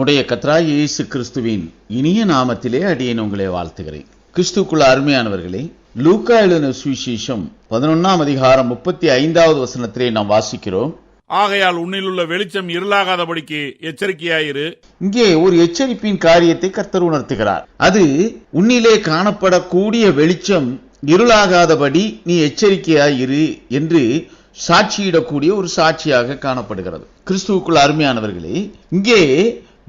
நம்முடைய கத்ராய் இயேசு கிறிஸ்துவின் இனிய நாமத்திலே அடியேன் உங்களை வாழ்த்துகிறேன். கிறிஸ்துக்குள்ள அருமையானவர்களே லூக்கா எழுதின சுவிசேஷம் பதினொன்னாம் அதிகாரம் முப்பத்தி ஐந்தாவது வசனத்திலே நாம் வாசிக்கிறோம். ஆகையால் உன்னிலுள்ள வெளிச்சம் இருளாகாதபடிக்கு எச்சரிக்கையாயிரு. இங்கே ஒரு எச்சரிப்பின் காரியத்தை கர்த்தர் உணர்த்துகிறார். அது உன்னிலே காணப்படக்கூடிய வெளிச்சம் இருளாகாதபடி நீ எச்சரிக்கையாய் இரு என்று சாட்சியிடக்கூடிய ஒரு சாட்சியாக காணப்படுகிறது. கிறிஸ்துவுக்குள் அருமையானவர்களே இங்கே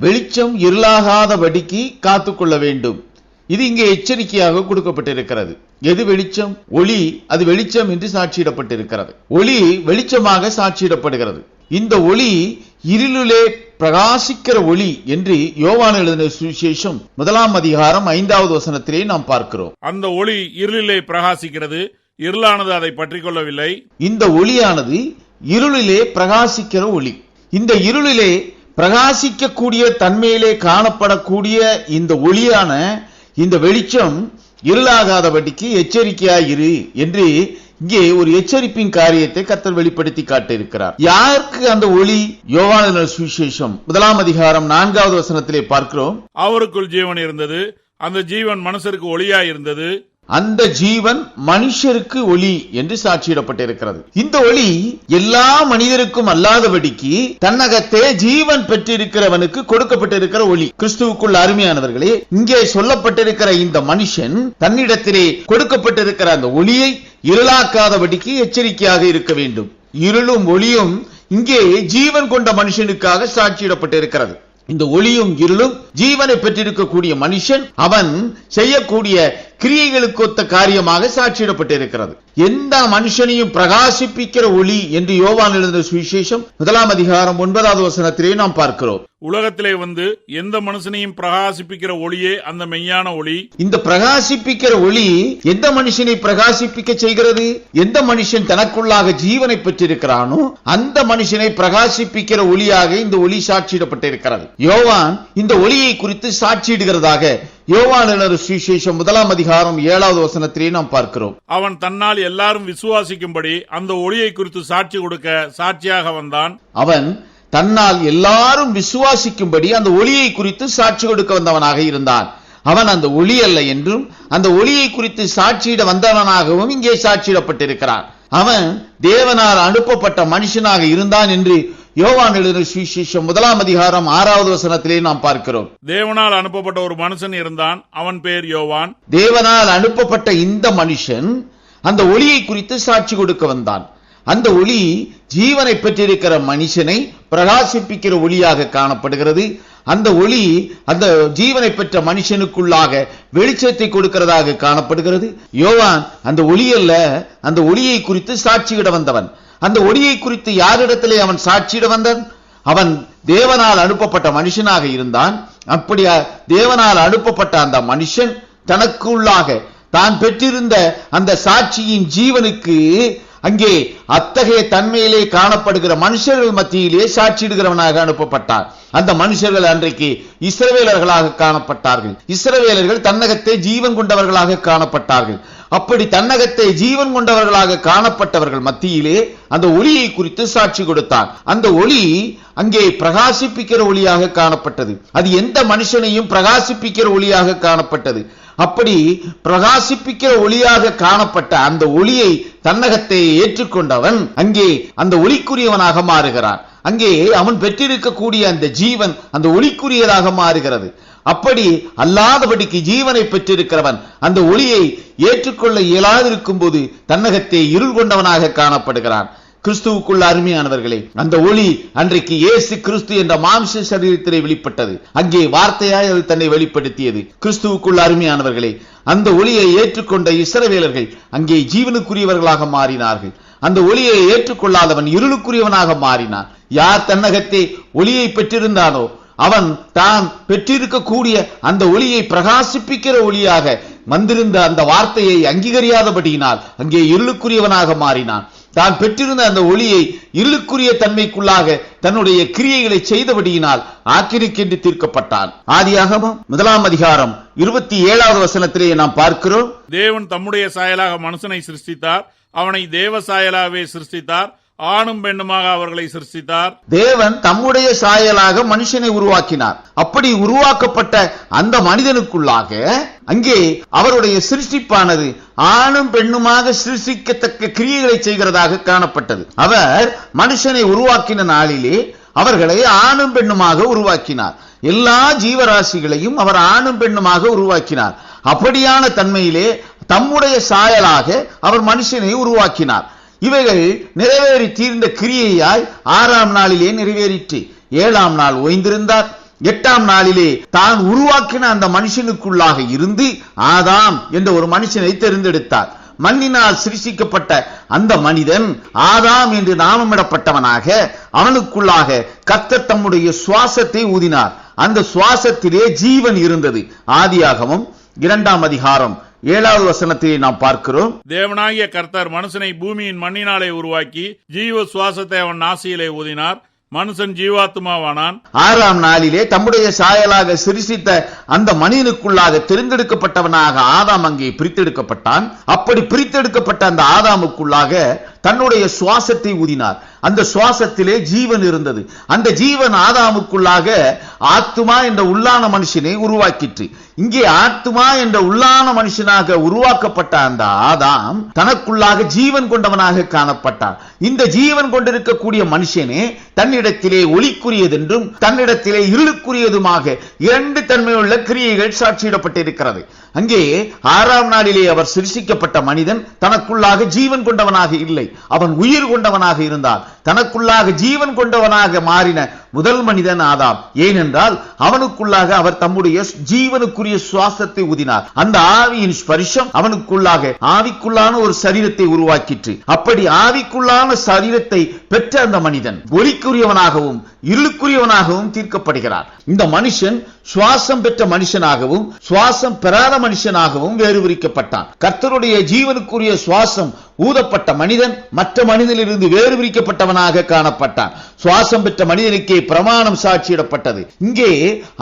வெளிச்சம் இருளாகாதபடிக்கு காத்துக்கொள்ள வேண்டும். இது இங்கே எச்சரிக்கையாக கொடுக்கப்பட்டிருக்கிறது. எது வெளிச்சம்? ஒளி. அது வெளிச்சம் என்று சாட்சியிடப்பட்டிருக்கிறது. ஒளி வெளிச்சமாக சாட்சியிடப்படுகிறது. இந்த ஒளி இருளிலே பிரகாசிக்கிற ஒளி என்று யோவான் எழுதின சுவிசேஷம் முதலாம் அதிகாரம் ஐந்தாவது வசனத்திலே நாம் பார்க்கிறோம். அந்த ஒளி இருளிலே பிரகாசிக்கிறது. இருளானது அதை பற்றிக் கொள்ளவில்லை. இந்த ஒளியானது இருளிலே பிரகாசிக்கிற ஒளி. இந்த இருளிலே பிரகாசிக்கக்கூடிய தன்மையிலே காணப்படக்கூடிய இந்த ஒளியான இந்த வெளிச்சம் இருளாகாதபடிக்கு எச்சரிக்கையாயிரு என்று இங்கே ஒரு எச்சரிப்பின் காரியத்தை கத்தல் வெளிப்படுத்தி காட்டியிருக்கிறார். யாருக்கு அந்த ஒளி? யோவான சுவிசேஷம். முதலாம் அதிகாரம் நான்காவது வசனத்திலே பார்க்கிறோம். அவருக்குள் ஜீவன் இருந்தது. அந்த ஜீவன் மனசிற்கு ஒளியாய் இருந்தது. அந்த ஜீவன் மனுஷருக்கு ஒளி என்று சாட்சியிடப்பட்டிருக்கிறது. இந்த ஒளி எல்லா மனிதருக்கும் அல்லாதபடிக்கு தன்னகத்தே ஜீவன் பெற்றிருக்கிறவனுக்கு கொடுக்கப்பட்டிருக்கிற ஒளி. கிறிஸ்துவுக்குள் அருமையானவர்களே இங்கே சொல்லப்பட்டிருக்கிற இந்த மனுஷன் தன்னிடத்திலே கொடுக்கப்பட்டிருக்கிற அந்த ஒளியை இருளாக்காதபடிக்கு எச்சரிக்கையாக இருக்க வேண்டும். இருளும் ஒளியும் இங்கே ஜீவன் கொண்ட மனுஷனுக்காக சாட்சியிடப்பட்டிருக்கிறது. இந்த ஒளியும் இருளும் ஜீவனை பெற்றிருக்கக்கூடிய மனுஷன் அவன் செய்யக்கூடிய கிரியைகளுக்கு ஒத்த காரியமாக சாட்சியிடப்பட்டிருக்கிறது. எந்த மனுஷனையும் பிரகாசிப்பிக்கிற ஒளி என்று யோவான் எழுதின சுவிசேஷம் முதலாம் அதிகாரம் ஒன்பதாவது வசனத்திலே நாம் பார்க்கிறோம். உலகத்திலே வந்து எந்த மனுஷனையும் பிரகாசிப்பிக்கிற ஒளியே அந்த மெய்யான ஒளி? இந்த பிரகாசிப்பிக்கிற ஒளி எந்த மனுஷனை பிரகாசிப்பிக்க செய்கிறது? எந்த மனுஷன் தனக்குள்ளாக ஜீவனை பெற்றிருக்கிறானோ அந்த மனுஷனை பிரகாசிப்பிக்கிற ஒளியாக இந்த ஒளி சாட்சியிடப்பட்டிருக்கிறது. யோவான் இந்த ஒளியை குறித்து சாட்சியிடுகிறதாக யோவான் எழுதின சுவிசேஷம் முதலாம் அதிகாரம் ஏழாவது வசனத்திலே நாம் பார்க்கிறோம். அவன் தன்னால் எல்லாரும் விசுவாசிக்கும்படி அந்த ஒளியை குறித்து சாட்சி கொடுக்க சாட்சியாக வந்தான். அவன் தன்னால் எல்லாரும் விசுவாசிக்கும்படி அந்த ஒளியை குறித்து சாட்சி கொடுக்க வந்தவனாக இருந்தான். அவன் அந்த ஒளி அல்ல என்றும் அந்த ஒளியை குறித்து சாட்சியிட வந்தவனாகவும் இங்கே சாட்சியிடப்பட்டிருக்கிறான். அவன் தேவனால் அனுப்பப்பட்ட மனுஷனாக இருந்தான் என்று யோவான் எழுதின சுவிசேஷம் முதலாம் அதிகாரம் ஆறாவது வசனத்திலே நாம் பார்க்கிறோம். தேவனால் அனுப்பப்பட்ட ஒரு மனுஷன் இருந்தான். அவன் பேர் யோவான். தேவனால் அனுப்பப்பட்ட இந்த மனுஷன் அந்த ஒளியை குறித்து சாட்சி கொடுக்க வந்தான். அந்த ஒளி ஜீவனை பெற்றிருக்கிற மனுஷனை பிரகாசிப்பிக்கிற ஒளியாக காணப்படுகிறது. அந்த ஒளி அந்த ஜீவனை பெற்ற மனுஷனுக்குள்ளாக வெளிச்சத்தை கொடுக்கிறதாக காணப்படுகிறது. யோவான் அந்த ஒளி அல்ல அந்த ஒளியை குறித்து சாட்சியிட வந்தவன். அந்த ஒளியை குறித்து யாரிடத்திலே அவன் சாட்சியிட வந்தான்? அவன் தேவனால் அனுப்பப்பட்ட மனுஷனாக இருந்தான். அப்படியா தேவனால் அனுப்பப்பட்ட அந்த மனுஷன் தனக்குள்ளாக தான் பெற்றிருந்த அந்த சாட்சியின் ஜீவனுக்கு அங்கே அத்தகைய தன்மையிலே காணப்படுகிற மனுஷர்கள் மத்தியிலே சாட்சியிடுகிறவனாக அனுப்பப்பட்டார் அந்த மனுஷர்கள் அன்றைக்கு இஸ்ரவேலர்களாக காணப்பட்டார்கள். இஸ்ரவேலர்கள் தன்னகத்தை ஜீவன் கொண்டவர்களாக காணப்பட்டார்கள். அப்படி தன்னகத்தை ஜீவன் கொண்டவர்களாக காணப்பட்டவர்கள் மத்தியிலே அந்த ஒளியை குறித்து சாட்சி கொடுத்தான். அந்த ஒளி அங்கே பிரகாசிப்பிக்கிற ஒளியாக காணப்பட்டது. அது எந்த மனுஷனையும் பிரகாசிப்பிக்கிற ஒளியாக காணப்பட்டது. அப்படி பிரகாசிப்பிக்கிற ஒளியாக காணப்பட்ட அந்த ஒளியை தன்னகத்தை ஏற்றுக்கொண்டவன் அங்கே அந்த ஒளிக்குரியவனாக மாறுகிறான். அங்கே அவன் பெற்றிருக்கக்கூடிய அந்த ஜீவன் அந்த ஒளிக்குரியதாக மாறுகிறது. அப்படி அல்லாதபடிக்கு ஜீவனை பெற்றிருக்கிறவன் அந்த ஒளியை ஏற்றுக்கொள்ள இயலாதிருக்கும் போது தன்னகத்தை இருள் கொண்டவனாக காணப்படுகிறான். கிறிஸ்துவுக்குள்ள அருமையானவர்களே அந்த ஒளி அன்றைக்கு இயேசு கிறிஸ்து என்ற மாம்ச சரீரத்திலே வெளிப்பட்டது. அங்கே வார்த்தையாய் அது தன்னை வெளிப்படுத்தியது. கிறிஸ்துவுக்குள்ள அருமையானவர்களே அந்த ஒளியை ஏற்றுக்கொண்ட இஸ்ரவேலர்கள் அங்கே ஜீவனுக்குரியவர்களாக மாறினார்கள். அந்த ஒளியை ஏற்றுக்கொள்ளாதவன் இருளுக்குரியவனாக மாறினான். யார் தன்னகத்தை ஒளியை பெற்றிருந்தானோ அவன் தான் பெற்றிருக்கக்கூடிய அந்த ஒளியை பிரகாசிப்பிக்கிற ஒளியாக வந்திருந்த அந்த வார்த்தையை அங்கீகரியாதபடியினால் அங்கே இருளுக்குரியவனாக மாறினான். தான் பெற்றிருந்த அந்த ஒளியை இருளுக்குரிய தன்மைக்குள்ளாக தன்னுடைய கிரியைகளை செய்தபடியினால் ஆக்கிரிக்கென்று தீர்க்கப்பட்டான். ஆதியாகமம் முதலாம் அதிகாரம் இருபத்தி ஏழாவது வசனத்திலேயே நாம் பார்க்கிறோம். தேவன் தம்முடைய சாயலாக மனுஷனை சிருஷ்டித்தார். அவனை தேவ சாயலாகவே சிருஷ்டித்தார். ஆணும் பெண்ணுமாக அவர்களை சிருஷ்டித்தார். தேவன் தம்முடைய சாயலாக மனுஷனை உருவாக்கினார். அப்படி உருவாக்கப்பட்ட அந்த மனிதனுக்குள்ளாக அங்கே அவருடைய சிருஷ்டிப்பானது ஆணும் பெண்ணுமாக சிருஷ்டிக்கத்தக்க கிரியைகளை செய்கிறதாக காணப்பட்டது. அவர் மனுஷனை உருவாக்கின நாளிலே அவர்களை ஆணும் பெண்ணுமாக உருவாக்கினார். எல்லா ஜீவராசிகளையும் அவர் ஆணும் பெண்ணுமாக உருவாக்கினார். அப்படியான தன்மையிலே தம்முடைய சாயலாக அவர் மனுஷனை உருவாக்கினார். இவைகள் நிறைவேறி தீர்ந்த கிரியையாய் ஆறாம் நாளிலே நிறைவேறிற்று. ஏழாம் நாள் ஓய்ந்திருந்தார். எட்டாம் நாளிலே தான் உருவாக்கின அந்த மனுஷனுக்குள்ளாக இருந்து ஆதாம் என்ற ஒரு மனுஷனை தெரிந்தெடுத்தார். மண்ணினால் சிருஷிக்கப்பட்ட அந்த மனிதன் ஆதாம் என்று நாமமிடப்பட்டவனாக அவனுக்குள்ளாக கத்த தம்முடைய சுவாசத்தை ஊதினார். அந்த சுவாசத்திலே ஜீவன் இருந்தது. ஆதியாகவும் இரண்டாம் அதிகாரம் ஏழாவது வசனத்தை நாம் பார்க்கிறோம். தேவனாகிய கர்த்தர் மனுஷனை பூமியின் மண்ணினாலே உருவாக்கி ஜீவ சுவாசத்தை அவன் நாசியிலே ஊதினார். மனுஷன் ஜீவாத்மாவானான். ஆறாம் நாளிலே தம்முடைய சாயலாக சிருஷ்டித்த அந்த மனிதனுக்குள்ளாக தெரிந்தெடுக்கப்பட்டவனாக ஆதாம் அங்கே பிரித்தெடுக்கப்பட்டான். அப்படி பிரித்தெடுக்கப்பட்ட அந்த ஆதாமுக்குள்ளாக தன்னுடைய சுவாசத்தை ஊதினார். அந்த சுவாசத்திலே ஜீவன் இருந்தது. அந்த ஜீவன் ஆதாமுக்குள்ளாக ஆத்துமா என்ற உள்ளான மனுஷனை உருவாக்கிற்று. இங்கே ஆத்துமா என்ற உள்ளான மனுஷனாக உருவாக்கப்பட்ட அந்த ஆதாம் தனக்குள்ளாக ஜீவன் கொண்டவனாக காணப்பட்டார். இந்த ஜீவன் கொண்டிருக்கக்கூடிய மனுஷனே தன்னிடத்திலே ஒளிக்குரியதென்றும் தன்னிடத்திலே இருளுக்குரியதுமாக இரண்டு தன்மையுள்ள கிரியைகள் சாட்சியிடப்பட்டிருக்கிறது. அங்கே ஆறாம் நாளிலே அவர் சிருஷிக்கப்பட்ட மனிதன் தனக்குள்ளாக ஜீவன் கொண்டவனாக இல்லை. அவன் உயிர் கொண்டவனாக இருந்தார் தனக்குள்ளாக ஜீவன் கொண்டவனாக மாறின முதல் மனிதன் ஆதாம். ஏனென்றால் அவனுக்குள்ளாக அவர் தம்முடைய ஜீவனுக்குரிய சுவாசத்தை ஊதினார். அந்த ஆவியின் ஸ்பரிசம் அவனுக்குள்ளாக ஆவிக்குள்ளான ஒரு சரீரத்தை உருவாக்கிற்று. அப்படி ஆவிக்குள்ளான சரீரத்தை பெற்ற அந்த மனிதன் ஒலிக்குரியவனாகவும் இருளுக்குரியவனாகவும் தீர்க்கப்படுகிறார். இந்த மனுஷன் சுவாசம் பெற்ற மனுஷனாகவும் சுவாசம் பெறாத மனுஷனாகவும் வேறுபிரிக்கப்பட்டான். கர்த்தருடைய ஜீவனுக்குரிய சுவாசம் ஊதப்பட்ட மனிதன் மற்ற மனிதனிலிருந்து வேறு பிரிக்கப்பட்டவனாக காணப்பட்டான். சுவாசம் பெற்ற மனிதனுக்கே பிரமாணம் சாட்சியிடப்பட்டது. இங்கே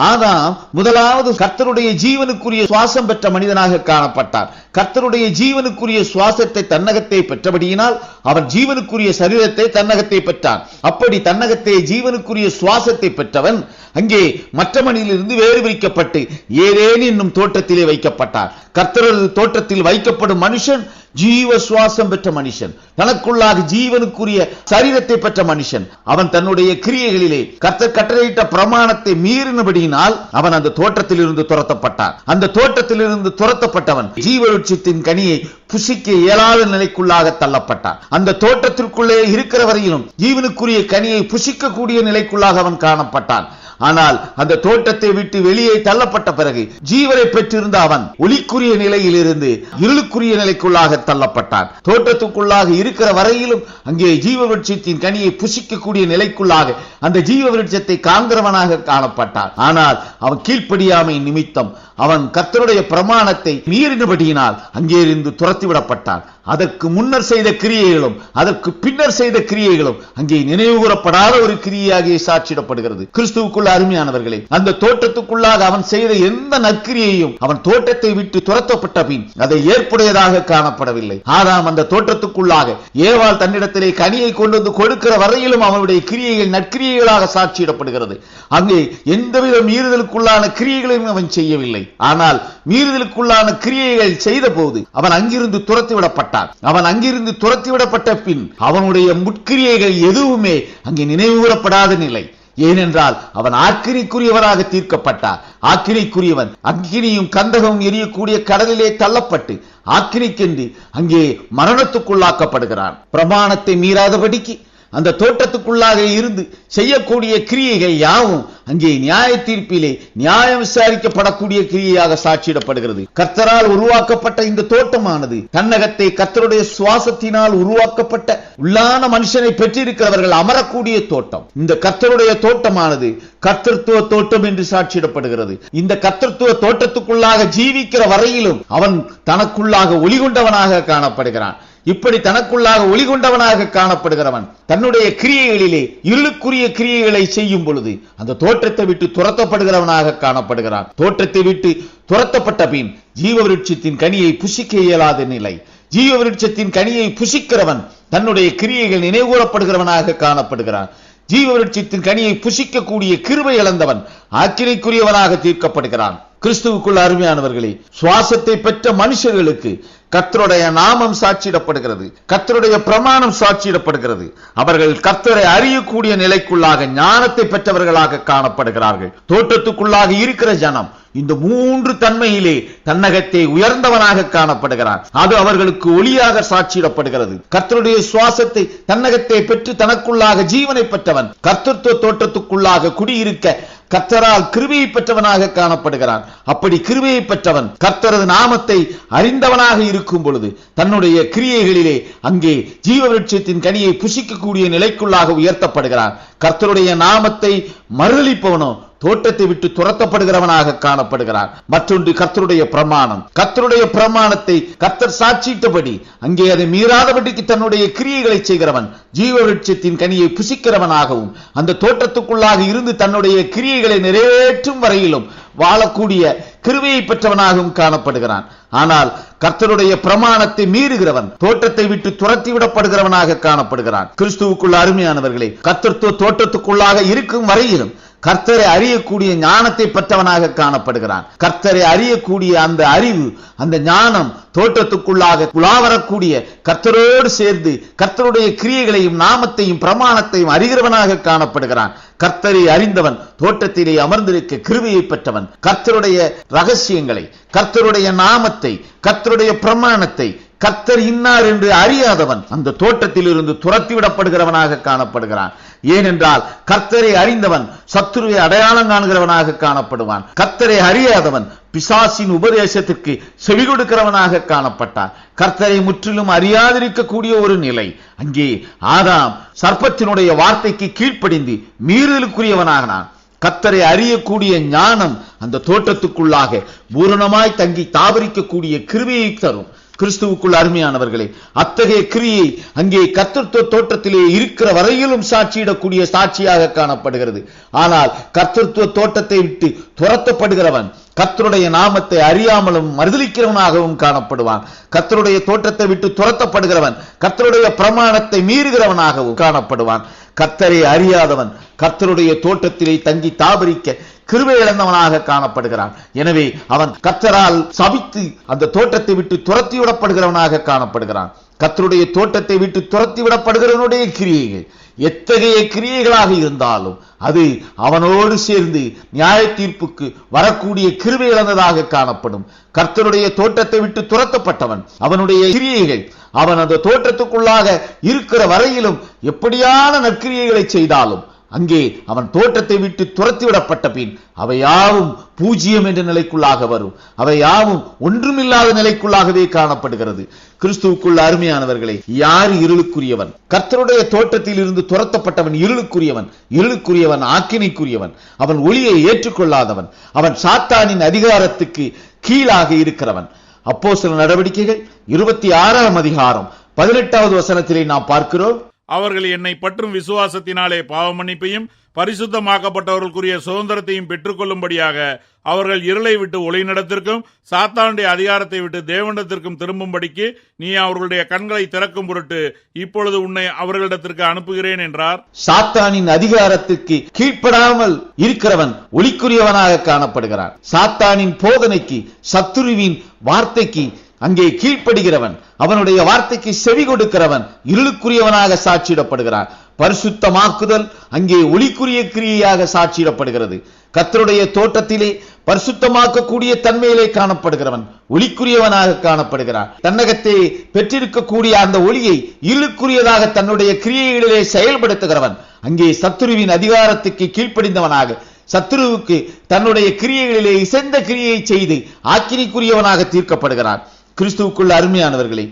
ஆதாம் முதலாவது கர்த்தருடைய ஜீவனுக்குரிய சுவாசம் பெற்ற மனிதனாக காணப்பட்டான் கர்த்தருடைய ஜீவனுக்குரிய சுவாசத்தை தன்னகத்தை பெற்றபடியினால் அவன் ஜீவனுக்குரிய சரீரத்தை தன்னகத்தை பெற்றான் அப்படி தன்னகத்தை ஜீவனுக்குரிய சுவாசத்தை பெற்றவன் அங்கே மற்ற மனிதனிலிருந்து வேறு வைக்கப்பட்டு ஏதேன் என்னும் தோட்டத்திலே வைக்கப்பட்டார். கர்த்தரது தோட்டத்தில் வைக்கப்படும் மனுஷன் ஜீவ சுவாசம் பெற்ற மனுஷன். தனக்குள்ளாக ஜீவனுக்குரிய சரீரத்தை பெற்ற மனுஷன். அவன் தன்னுடைய கிரியைகளிலே கர்த்தர் கட்டளையிட்ட பிரமாணத்தை மீறினபடியினால் அவன் அந்த தோட்டத்தில் இருந்து துரத்தப்பட்டான். அந்த தோட்டத்தில் இருந்து துரத்தப்பட்டவன் ஜீவருட்சத்தின் கனியை புசிக்க இயலாத நிலைக்குள்ளாக தள்ளப்பட்டான். அந்த தோட்டத்திற்குள்ளே இருக்கிற வரையிலும் ஜீவனுக்குரிய கனியை புசிக்கக்கூடிய நிலைக்குள்ளாக அவன் காணப்பட்டான். ஆனால் அந்த தோட்டத்தை விட்டு வெளியே தள்ளப்பட்ட பிறகு ஜீவனை பெற்றிருந்த அவன் ஒளிக்குரிய நிலையில் இருந்து இருளுக்குரிய நிலைக்குள்ளாக தள்ளப்பட்டான். தோட்டத்துக்குள்ளாக இருக்கிற வரையிலும் அங்கே ஜீவ விருட்சத்தின் கனியை புசிக்கக்கூடிய நிலைக்குள்ளாக அந்த ஜீவ விருட்சத்தை காண்கிறவனாக காணப்பட்டான். ஆனால் அவன் கீழ்ப்படியாமை நிமித்தம் அவன் கத்தருடைய பிரமாணத்தை மீறினபடியினால் அங்கே இருந்து துரத்திவிடப்பட்டான். அதற்கு முன்னர் செய்த கிரியைகளும் அதற்கு பின்னர் செய்த கிரியைகளும் அங்கே நினைவுகூரப்படாத ஒரு கிரியையாகிய சாட்சியிடப்படுகிறது. கிறிஸ்துவுக்குள்ள அருமையானவர்களே அந்த தோட்டத்துக்குள்ளாக அவன் செய்த எந்த நற்கிரியையும் அவன் தோட்டத்தை விட்டு துரத்தப்பட்ட பின் அதை ஏற்புடையதாக காணப்படவில்லை. ஆதாம் அந்த தோட்டத்துக்குள்ளாக ஏவாள் தன்னிடத்திலே கனியை கொண்டு வந்து கொடுக்கிற வரையிலும் அவனுடைய கிரியைகள் நற்கிரியைகளாக சாட்சியிடப்படுகிறது. அங்கே எந்தவித மீறுதலுக்குள்ளான கிரியைகளையும் அவன் செய்யவில்லை. ஆனால் மீறுதலுக்குள்ளான கிரியைகள் செய்த போது அவன் அங்கிருந்து துரத்தி விடப்பட்டான் அவன் அங்கிருந்து துரத்தி விடப்பட்ட பின் அவனுடைய முட்கிரியைகள் எதுவுமே அங்கே நினைவுகூரப்படாத நிலை. ஏனென்றால் அவன் ஆக்கிரிக்குரியவராக தீர்க்கப்பட்டார் ஆக்கிரிக்குரியவன் அக்கினியும் கந்தகமும் எரியக்கூடிய கடலிலே தள்ளப்பட்டு ஆக்கிரிக்கென்று அங்கே மரணத்துக்குள்ளாக்கப்படுகிறான். பிரமாணத்தை மீறாதபடிக்கு அந்த தோட்டத்துக்குள்ளாக இருந்து செய்யக்கூடிய கிரியைகள் யாவும் அங்கே நியாய தீர்ப்பிலே நியாயம் விசாரிக்கப்படக்கூடிய கிரியையாக சாட்சியிடப்படுகிறது. கர்த்தரால் உருவாக்கப்பட்ட இந்த தோட்டமானது தன்னகத்தை கர்த்தருடைய சுவாசத்தினால் உருவாக்கப்பட்ட உள்ளான மனுஷனை பெற்றிருக்கிறவர்கள் அமரக்கூடிய தோட்டம். இந்த கர்த்தருடைய தோட்டமானது கர்த்தத்துவ தோட்டம் என்று சாட்சியிடப்படுகிறது. இந்த கர்த்தத்துவ தோட்டத்துக்குள்ளாக ஜீவிக்கிற வரையிலும் அவன் தனக்குள்ளாக ஒளிகொண்டவனாக காணப்படுகிறான். இப்படி தனக்குள்ளாக ஒளி கொண்டவனாக காணப்படுகிறவன் தன்னுடைய கிரியைகளிலே இருளுக்குரிய கிரியைகளை செய்யும் பொழுது அந்த தோற்றத்தை விட்டு துரத்தப்படுகிறவனாக காணப்படுகிறான். தோற்றத்தை விட்டு துரத்தப்பட்ட பின் ஜீவ விருட்சத்தின் கனியை புசிக்க இயலாத நிலை. ஜீவ விருட்சத்தின் கனியை புசிக்கிறவன் தன்னுடைய கிரியைகள் நினைவுகூறப்படுகிறவனாக காணப்படுகிறான். ஜீவ விருட்சத்தின் கனியை புசிக்கக்கூடிய கிருபை இழந்தவன் ஆக்கினைக்குரியவனாக தீர்க்கப்படுகிறான். கிறிஸ்துவுக்குள் அருமையானவர்களே சுவாசத்தை பெற்ற மனுஷர்களுக்கு கத்தருடைய நாமம் சாட்சியிடப்படுகிறது. கத்தருடைய பிரமாணம் சாட்சியிடப்படுகிறது. அவர்கள் கத்தரை அறியக்கூடிய நிலைக்குள்ளாக ஞானத்தை பெற்றவர்களாக காணப்படுகிறார்கள். தோட்டத்துக்குள்ளாக இருக்கிற ஜனம் இந்த மூன்று தன்மையிலே தன்னகத்தை உயர்ந்தவனாக காணப்படுகிறான் அது அவர்களுக்கு ஒளியாக சாட்சியிடப்படுகிறது. கர்த்தருடைய சுவாசத்தை தன்னகத்தை பெற்று தனக்குள்ளாக ஜீவனை பெற்றவன் கர்த்தத்துவ தோட்டத்துக்குள்ளாக குடியிருக்க கர்த்தரால் கிருபையை பெற்றவனாக காணப்படுகிறான். அப்படி கிருபையை பெற்றவன் கர்த்தரது நாமத்தை அறிந்தவனாக இருக்கும் பொழுது தன்னுடைய கிரியைகளிலே அங்கே ஜீவ விருட்சத்தின் கனியை புசிக்கக்கூடிய நிலைக்குள்ளாக உயர்த்தப்படுகிறான். கர்த்தருடைய நாமத்தை மறுதளிப்பவனோ தோட்டத்தை விட்டு துரத்தப்படுகிறவனாக காணப்படுகிறான் மற்றொன்று கர்த்தருடைய பிரமாணம். கர்த்தருடைய பிரமாணத்தை கர்த்தர் சாட்சியிட்டபடி அங்கே அதை மீறாதபடிக்கு தன்னுடைய கிரியைகளை செய்கிறவன் ஜீவ விருட்சத்தின் கனியை புசிக்கிறவனாகவும் அந்த தோட்டத்துக்குள்ளாக இருந்து தன்னுடைய கிரியைகளை நிறைவேற்றும் வரையிலும் வாழக்கூடிய கிருவையை பெற்றவனாகவும் காணப்படுகிறான். ஆனால் கர்த்தருடைய பிரமாணத்தை மீறுகிறவன் தோட்டத்தை விட்டு துரத்தி விடப்படுகிறவனாக காணப்படுகிறான். கிறிஸ்துவுக்குள்ள அருமையானவர்களே கர்த்தத்துவ தோட்டத்துக்குள்ளாக இருக்கும் வரையிலும் கர்த்தரை அறியக்கூடிய ஞானத்தை பெற்றவனாக காணப்படுகிறான். கர்த்தரை அறியக்கூடிய அந்த அறிவு அந்த ஞானம் தோட்டத்துக்குள்ளாக உலாவரக்கூடிய கர்த்தரோடு சேர்ந்து கர்த்தருடைய கிரியைகளையும் நாமத்தையும் பிரமாணத்தையும் அறிகிறவனாக காணப்படுகிறான். கர்த்தரை அறிந்தவன் தோட்டத்திலே அமர்ந்திருக்க கிருவியை பெற்றவன். கர்த்தருடைய ரகசியங்களை கர்த்தருடைய நாமத்தை கர்த்தருடைய பிரமாணத்தை கர்த்தர் இன்னார் என்று அறியாதவன் அந்த தோட்டத்தில் இருந்து துரத்திவிடப்படுகிறவனாக காணப்படுகிறான். ஏனென்றால் கர்த்தரை அறிந்தவன் சத்துருவை அடையாளம் காண்கிறவனாக காணப்படுவான். கர்த்தரை அறியாதவன் பிசாசின் உபதேசத்திற்கு செவி கொடுக்கிறவனாக காணப்பட்டான். கர்த்தரை முற்றிலும் அறியாதிருக்கக்கூடிய ஒரு நிலை. அங்கே ஆதாம் சர்ப்பத்தினுடைய வார்த்தைக்கு கீழ்ப்படிந்து மீறுதலுக்குரியவனாகனான் கத்தரை அறியக்கூடிய ஞானம் அந்த தோட்டத்துக்குள்ளாக பூரணமாய் தங்கி தாபரிக்கக்கூடிய கிருவியை தரும். கிறிஸ்துவுக்குள் அருமையானவர்களே அத்தகைய கிரியை அங்கே கர்த்தத்துவ தோட்டத்திலே இருக்கிற வரையிலும் சாட்சியிடக்கூடிய சாட்சியாக காணப்படுகிறது. ஆனால் கர்த்தத்துவ தோட்டத்தை விட்டு துரத்தப்படுகிறவன் கத்தருடைய நாமத்தை அறியாமலும் மறுதளிக்கிறவனாகவும் காணப்படுவான். கத்தருடைய தோட்டத்தை விட்டு துரத்தப்படுகிறவன் கத்தருடைய பிரமாணத்தை மீறுகிறவனாகவும் காணப்படுவான். கர்த்தரை அறியாதவன் கர்த்தருடைய தோட்டத்திலே தங்கி தாபரிக்க கிருபை இழந்தவனாக காணப்படுகிறான். எனவே அவன் கத்தரால் சபித்து அந்த தோட்டத்தை விட்டு துரத்தி விடப்படுகிறவனாக காணப்படுகிறான். கத்தருடைய தோட்டத்தை விட்டு துரத்தி விடப்படுகிறவனுடைய கிரியைகள் எத்தகைய கிரியைகளாக இருந்தாலும் அது அவனோடு சேர்ந்து நியாய தீர்ப்புக்கு வரக்கூடிய கிருபை இழந்ததாக காணப்படும். கர்த்தருடைய தோட்டத்தை விட்டு துரத்தப்பட்டவன் அவனுடைய கிரியைகள் அவன் அந்த தோட்டத்துக்குள்ளாக இருக்கிற வரையிலும் எப்படியான நற்கிரியைகளை செய்தாலும் அங்கே அவன் தோட்டத்தை விட்டு துரத்தி விடப்பட்ட பின் அவையாவும் பூஜ்ஜியம் என்ற நிலைக்குள்ளாக வரும். அவையாவும் ஒன்றுமில்லாத நிலைக்குள்ளாகவே காணப்படுகிறது. கிறிஸ்துவுக்குள்ள அருமையானவர்களை யார் இருளுக்குரியவன்? கர்த்தருடைய தோட்டத்தில் இருந்து துரத்தப்பட்டவன் இருளுக்குரியவன் இருளுக்குரியவன் ஆக்கினைக்குரியவன் அவன் ஒளியை ஏற்றுக்கொள்ளாதவன் அவன் சாத்தானின் அதிகாரத்துக்கு கீழாக இருக்கிறவன். அப்போ சில நடவடிக்கைகள் இருபத்தி ஆறாம் அதிகாரம் பதினெட்டாவது வசனத்திலே நாம் பார்க்கிறோம். அவர்கள் என்னை பற்றும் விசுவாசத்தினாலே பாவ மன்னிப்பையும் பரிசுத்தமாக்கப்பட்டவர்களுக்குரிய சுதந்திரத்தையும் பெற்றுக்கொள்ளும்படியாக அவர்கள் இருளை விட்டு ஒளி நடத்திற்கும் சாத்தானுடைய அதிகாரத்தை விட்டு தேவனிடத்திற்கும் திரும்பும்படிக்கு நீ அவர்களுடைய கண்களை திறக்கும் பொருட்டு இப்பொழுது உன்னை அவர்களிடத்திற்கு அனுப்புகிறேன் என்றார். சாத்தானின் அதிகாரத்துக்கு கீழ்ப்படாமல் இருக்கிறவன் ஒளிக்குரியவனாக காணப்படுகிறான். சாத்தானின் போதனைக்கு சத்துருவின் வார்த்தைக்கு அங்கே கீழ்ப்படுகிறவன் அவனுடைய வார்த்தைக்கு செவி கொடுக்கிறவன் இருளுக்குரியவனாக சாட்சியிடப்படுகிறான். பரிசுத்தமாக்குதல் அங்கே ஒளிக்குரிய கிரியையாக சாட்சியிடப்படுகிறது. கத்தருடைய தோட்டத்திலே பரிசுத்தமாக்கக்கூடிய தன்மையிலே காணப்படுகிறவன் ஒளிக்குரியவனாக காணப்படுகிறான். தன்னகத்தை பெற்றிருக்கக்கூடிய அந்த ஒளியை இருளுக்குரியதாக தன்னுடைய கிரியைகளிலே செயல்படுத்துகிறவன் அங்கே சத்துருவின் அதிகாரத்துக்கு கீழ்ப்படிந்தவனாக சத்துருவுக்கு தன்னுடைய கிரியைகளிலே இசைந்த கிரியை செய்து ஆக்கிரிக்குரியவனாக தீர்க்கப்படுகிறான். கிறிஸ்துவுக்குள்ள அருமையானவர்களே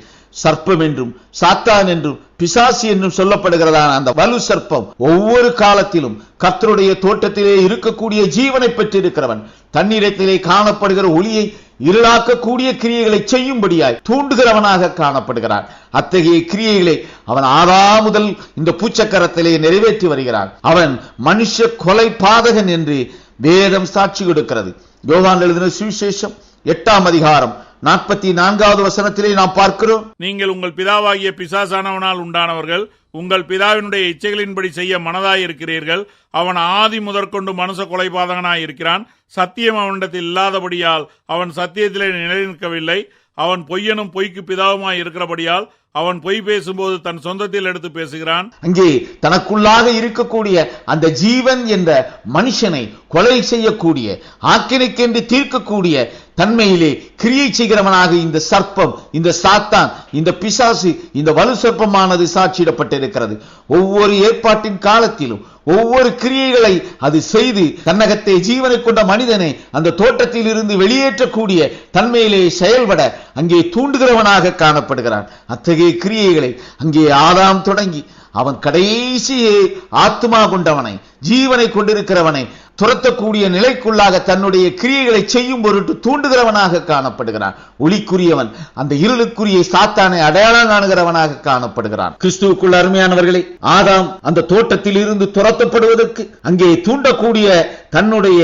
சர்ப்பம் என்றும் சாத்தான் என்றும் பிசாசி என்றும் சொல்லப்படுகிறதான அந்த வலு சர்ப்பம் ஒவ்வொரு காலத்திலும் கர்த்தருடைய தோட்டத்திலே இருக்கக்கூடிய ஜீவனை பெற்றிருக்கிறவன் தண்ணீரத்திலே காணப்படுகிற ஒளியை இருளாக்கக்கூடிய கிரியைகளை செய்யும்படியாய் தூண்டுகிறவனாக காணப்படுகிறான். அத்தகைய கிரியைகளை அவன் ஆறா முதல் இந்த பூச்சக்கரத்திலே நிறைவேற்றி வருகிறான். அவன் மனுஷ கொலை பாதகன் என்று வேதம் சாட்சி கொடுக்கிறது. யோகான் எழுதின சுவிசேஷம் எட்டாம் அதிகாரம் நாற்பத்தி நான்காவது வசனத்திலே நாம் பார்க்கிறோம். நீங்கள் உங்கள் பிதாவாகிய பிசாசானவனால் உண்டானவர்கள் உங்கள் பிதாவினுடைய இச்சைகளின்படி செய்ய மனதாயிருக்கிறீர்கள். அவன் ஆதி முதற்கொண்டு மனுஷ கொலைபாதகனாய் இருக்கிறான். சத்தியம் அவனிடத்தில் இல்லாதபடியால் அவன் சத்தியத்திலே நிலைநிற்கவில்லை. அவன் பொய்யனும் பொய்க்கு பிதாவுமாய் இருக்கிறபடியால் அவன் பொய் பேசும்போது தன் சொந்தத்தில் எடுத்து பேசுகிறான். அங்கே தனக்குள்ளாக இருக்கக்கூடிய அந்த ஜீவன் என்ற மனுஷனை கொலை செய்யக்கூடிய ஆக்கினைக்கென்று தீர்க்கக்கூடிய தன்மையிலே கிரியை செய்கிறவனாக இந்த சர்ப்பம் இந்த சாத்தான் இந்த பிசாசு இந்த வலு சர்ப்பமானது சாட்சியிடப்பட்டிருக்கிறது. ஒவ்வொரு ஏற்பாட்டின் காலத்திலும் ஒவ்வொரு கிரியைகளை அது செய்து தன்னகத்தை ஜீவனை கொண்ட மனிதனை அந்த தோட்டத்தில் இருந்து வெளியேற்றக்கூடிய தன்மையிலே செயல்பட அங்கே தூண்டுகிறவனாக காணப்படுகிறான். அத்தகைய கிரியைகளை அங்கே ஆதாம் தொடங்கி அவன் கடைசியே ஆத்மா கொண்டவனை ஜீவனை கொண்டிருக்கிறவனை துரத்தக்கூடிய நிலைக்குள்ளாக தன்னுடைய கிரியைகளை செய்யும் பொருட்டு தூண்டுகிறவனாக காணப்படுகிறான். ஒளிக்குரியவன். அந்த இருளுக்குரிய சாத்தானை அடையாளம் காணுகிறவனாக காணப்படுகிறான். கிறிஸ்துவுக்குள் அருமையானவர்களே ஆதாம் அந்த தோட்டத்தில் இருந்து துரத்தப்படுவதற்கு அங்கே தூண்டக்கூடிய தன்னுடைய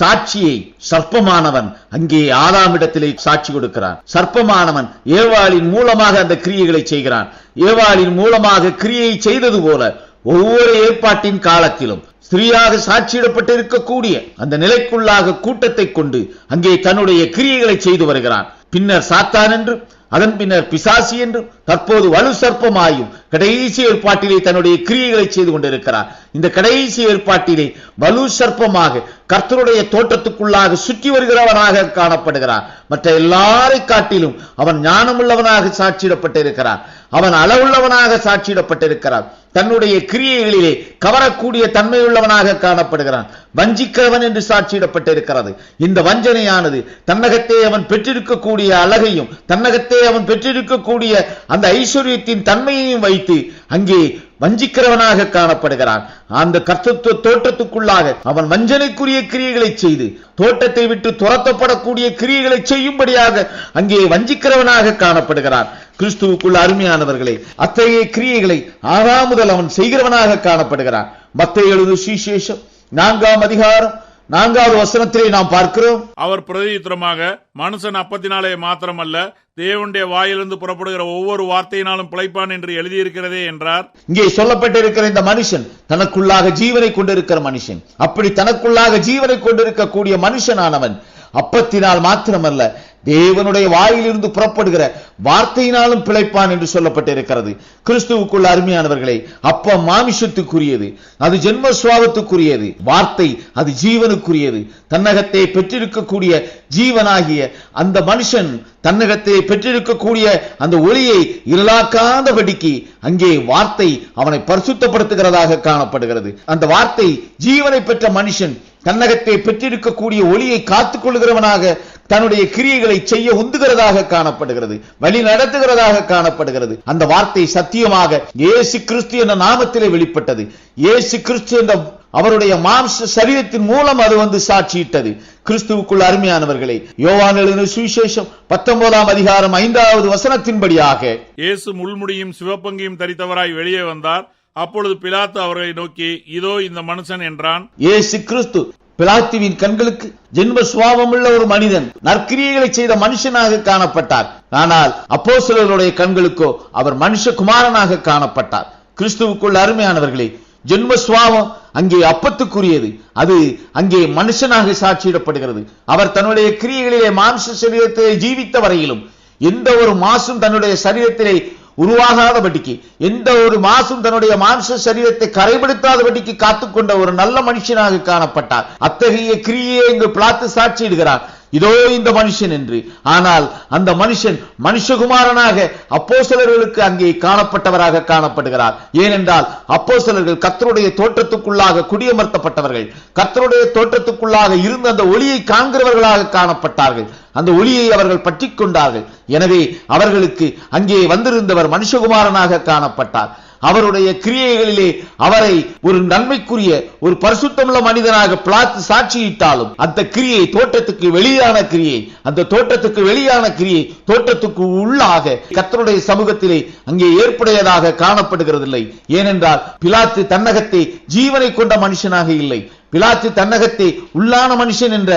சாட்சியை சர்ப்பமானவன் அங்கே ஆதாமிடத்திலே சாட்சி கொடுக்கிறான். சர்ப்பமானவன் ஏவாளின் மூலமாக அந்த கிரியைகளை செய்கிறான். ஏவாளின் மூலமாக கிரியை செய்தது போல ஒவ்வொரு ஏற்பாட்டின் காலத்திலும் ஸ்திரீயாக சாட்சியிடப்பட்டிருக்கக்கூடிய அந்த நிலைக்குள்ளாக கூட்டத்தை கொண்டு அங்கே தன்னுடைய கிரியைகளை செய்து வருகிறான். பின்னர் சாத்தான் என்றும் அதன் பின்னர் பிசாசி என்றும் தற்போது வலு சர்ப்பமாயும் கடைசி ஏற்பாட்டிலே தன்னுடைய கிரியைகளை செய்து கொண்டிருக்கிறார். இந்த கடைசி ஏற்பாட்டிலே வலு சர்ப்பமாக கர்த்தருடைய தோட்டத்துக்குள்ளாக சுற்றி வருகிறவனாக காணப்படுகிறார். மற்ற எல்லாரை காட்டிலும் அவன் ஞானமுள்ளவனாக சாட்சியிடப்பட்டிருக்கிறார். அவன் அளவுள்ளவனாக சாட்சியிடப்பட்டிருக்கிறார். தன்னுடைய கிரியைகளிலே கவரக்கூடிய தன்மையுள்ளவனாக காணப்படுகிறான். வஞ்சிக்கிறவன் என்று சாட்சியிடப்பட்டிருக்கிறது. இந்த வஞ்சனையானது தன்னகத்தே அவன் பெற்றிருக்கக்கூடிய அழகையும் தன்னகத்தே அவன் பெற்றிருக்கக்கூடிய அந்த ஐஸ்வர்யத்தின் தன்மையையும் வைத்து அங்கே வஞ்சிக்கிறவனாக காணப்படுகிறான். அந்த கர்த்தத்துவ தோட்டத்துக்குள்ளாக அவன் வஞ்சனைக்குரிய கிரியைகளை செய்து தோட்டத்தை விட்டு துரத்தப்படக்கூடிய கிரியைகளை செய்யும்படியாக அங்கே வஞ்சிக்கிறவனாக காணப்படுகிறான். கிறிஸ்துவுக்குள்ள அருமையானவர்களே அத்தகைய கிரியைகளை ஆறாம் முதல் அவன் செய்கிறவனாக காணப்படுகிறான். மத்திய எழுது சுவிசேஷம் நான்காம் அதிகாரம் நான்காவது வசனத்திலே நாம் பார்க்கிறோம். அவர் பிரதியுத்தரமாக மனுஷன் அப்பத்தினாலே மாத்திரமல்ல தேவனுடைய வாயிலிருந்து புறப்படுகிற ஒவ்வொரு வார்த்தையினாலும் பிழைப்பான் என்று எழுதியிருக்கிறதே என்றார். இங்கே சொல்லப்பட்டிருக்கிற இந்த மனுஷன் தனக்குள்ளாக ஜீவனை கொண்டிருக்கிற மனுஷன். அப்படி தனக்குள்ளாக ஜீவனை கொண்டிருக்கக்கூடிய மனுஷனானவன் அப்பத்தினால் மாத்திரமல்ல தேவனுடைய வாயிலிருந்து புறப்படுகிற வார்த்தையினாலும் பிழைப்பான் என்று சொல்லப்பட்டிருக்கிறது. கிறிஸ்துவுக்குள்ள அருமையானவர்களே அப்ப மாமிஷத்துக்குரியது அது ஜென்ம சுவாபத்துக்குரியது வார்த்தை அது ஜீவனுக்குரியது. தன்னகத்தை பெற்றிருக்கக்கூடிய ஜீவனாகிய அந்த மனுஷன் தன்னகத்தை பெற்றிருக்கக்கூடிய அந்த ஒளியை இருளாக்காதபடிக்கு அங்கே வார்த்தை அவனை பரிசுத்தப்படுத்துகிறதாக காணப்படுகிறது. அந்த வார்த்தை ஜீவனை பெற்ற மனுஷன் தன்னகத்தை பெற்றிருக்கக்கூடிய ஒளியை காத்துக் கொள்கிறவனாக தன்னுடைய கிரியைகளை செய்ய உந்துகிறதாக காணப்படுகிறது வழி நடத்துகிறதாக காணப்படுகிறது. அந்த வார்த்தை சத்தியமாக இயேசு கிறிஸ்து என்ற நாமத்திலே வெளிப்பட்டது. இயேசு கிறிஸ்து என்ற அவருடைய மாம்ச சரீரத்தின் மூலம் அது வந்து சாட்சியிட்டது. கிறிஸ்துவுக்குள் அருமையானவர்களே யோவான் எழுதின சுவிசேஷம் பத்தொன்பதாம் அதிகாரம் ஐந்தாவது வசனத்தின்படியாக இயேசு முள்முடியும் சிவப்பங்கியும் தரித்தவராய் வெளியே வந்தார். அப்பொழுது பிலாத்து அவர்களை நோக்கி இதோ இந்த மனுஷன் என்றான். இயேசு கிறிஸ்து பிலாத்துவின் கண்களுக்கு ஜென்ம சுவாபமுள்ள ஒரு மனிதன் நற்கிரியைகளை செய்த மனுஷனாக காணப்பட்டார். ஆனால் அப்போஸ்தலர்களுடைய கண்களுக்கோ அவர் மனுஷகுமாரனாக காணப்பட்டார். கிறிஸ்துவுக்குள் அருமையானவர்களே ஜென்ம சுவாபம் அங்கே அப்பத்துக்குரியது. அது அங்கே மனுஷனாக சாட்சியிடப்படுகிறது. அவர் தன்னுடைய கிரியைகளிலே மாம்ச சரீரத்திலே ஜீவித்த வரையிலும் எந்த ஒரு மாசும் தன்னுடைய சரீரத்திலே உருவாகாதபடிக்கு எந்த ஒரு மாசும் தன்னுடைய மாம்ச சரீரத்தை கரைபடுத்தாதபடிக்கு காத்துக்கொண்ட ஒரு நல்ல மனுஷனாக காணப்பட்டார். அத்தகைய கிரியை இங்கு பிளாத்து சாட்சியிடுகிறார். இதோ இந்த மனுஷன் என்று. ஆனால் அந்த மனுஷன் மனுஷகுமாரனாக அப்போசலர்களுக்கு அங்கே காணப்பட்டவராக காணப்படுகிறார். ஏனென்றால் அப்போஸ்தலர்கள் கத்தருடைய தோற்றத்துக்குள்ளாக குடியமர்த்தப்பட்டவர்கள். கத்தருடைய தோற்றத்துக்குள்ளாக இருந்த அந்த ஒளியை காண்கிறவர்களாக காணப்பட்டார்கள். அந்த ஒளியை அவர்கள் பற்றி கொண்டார்கள். எனவே அவர்களுக்கு அங்கே வந்திருந்தவர் மனுஷகுமாரனாக காணப்பட்டார். அவருடைய கிரியைகளிலே அவரை ஒரு நன்மைக்குரிய ஒரு பரிசுத்தமுள்ள மனிதனாக பிளாத்து சாட்சியிட்டாலும் அந்த கிரியை தோட்டத்துக்கு வெளியான கிரியை அந்த தோட்டத்துக்கு வெளியான கிரியை தோட்டத்துக்கு உள்ளாக கத்தருடைய சமூகத்திலே அங்கே ஏற்புடையதாக காணப்படுகிறதில்லை. ஏனென்றால் பிலாத்து தன்னகத்தை ஜீவனை கொண்ட மனுஷனாக இல்லை. பிலாத்து தன்னகத்தை உள்ளான மனுஷன் என்ற